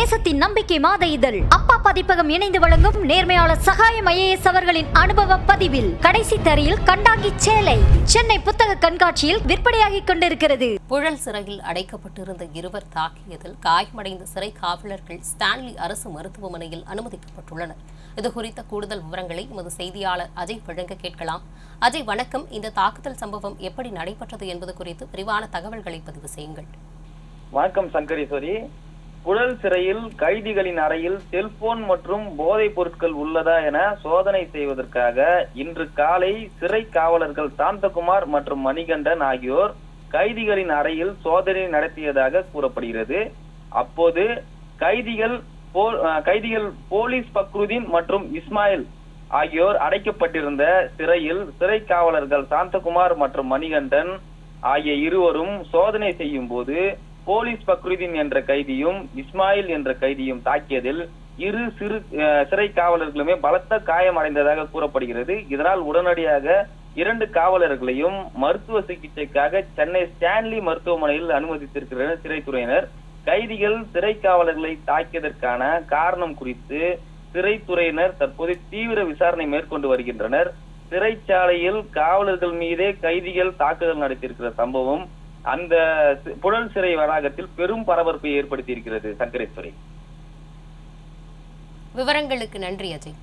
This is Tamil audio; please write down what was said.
தேசத்தின் நம்பிக்கை மாத இதழ். அப்பா பதிப்பகம் இணைந்து வழங்கும் நேர்மையாளர் சகாயம் ஐஏஎஸ் அவர்களின் அனுபவ பதிவில். கடைசி தரையில் கண்டாங்கி சேலை. சென்னை புத்தக கண்காட்சியில் விற்பனையாகிக் கொண்டிருக்கிறது. புழல் சிறையில் அடைக்கப்பட்டிருந்த இருவர் தாக்கியதில் காயமடைந்த சிறை காவலர்கள் ஸ்டான்லி அரசு மருத்துவமனையில் அனுமதிக்கப்பட்டுள்ளனர். இது குறித்த கூடுதல் விவரங்களை எமது செய்தியாளர் அஜய் வழங்க கேட்கலாம். அஜய் வணக்கம். இந்த தாக்குதல் சம்பவம் எப்படி நடைபெற்றது என்பது குறித்து விரிவான தகவல்களை பதிவு செய்யுங்கள். வணக்கம் சங்கரீஸ்வரி. புழல் சிறையில் கைதிகளின் அறையில் செல்போன் மற்றும் போதைப் பொருட்கள் உள்ளதா என சோதனை செய்வதற்காக இன்று காலை சிறை காவலர்கள் சாந்தகுமார் மற்றும் மணிகண்டன் ஆகியோர் கைதிகளின் அறையில் சோதனை நடத்தியதாக கூறப்படுகிறது. அப்போது கைதிகள் கைதிகள் போலீஸ் பக்ருதீன் மற்றும் இஸ்மாயில் ஆகியோர் அடைக்கப்பட்டிருந்த சிறையில் சிறை காவலர்கள் சாந்தகுமார் மற்றும் மணிகண்டன் ஆகிய இருவரும் சோதனை செய்யும் போது போலீஸ் பக்ருதீன் என்ற கைதியும் இஸ்மாயில் என்ற கைதியும் தாக்கியதில் இரு சிறு சிறை காவலர்களுமே பலத்த காயம் அடைந்ததாக கூறப்படுகிறது. இதனால் உடனடியாக இரண்டு காவலர்களையும் மருத்துவ சிகிச்சைக்காக சென்னை ஸ்டான்லி மருத்துவமனையில் அனுமதித்திருக்கிறார் சிறைத்துறையினர். கைதிகள் சிறை காவலர்களை தாக்கியதற்கான காரணம் குறித்து சிறைத்துறையினர் தற்போது தீவிர விசாரணை மேற்கொண்டு வருகின்றனர். சிறைச்சாலையில் காவலர்கள் மீதே கைதிகள் தாக்குதல் நடத்தியிருக்கிற சம்பவம் அந்த புழல் சிறை வளாகத்தில் பெரும் பரபரப்பை ஏற்படுத்தி இருக்கிறது சங்கரேஸ்வரி. விவரங்களுக்கு நன்றி அஜய்.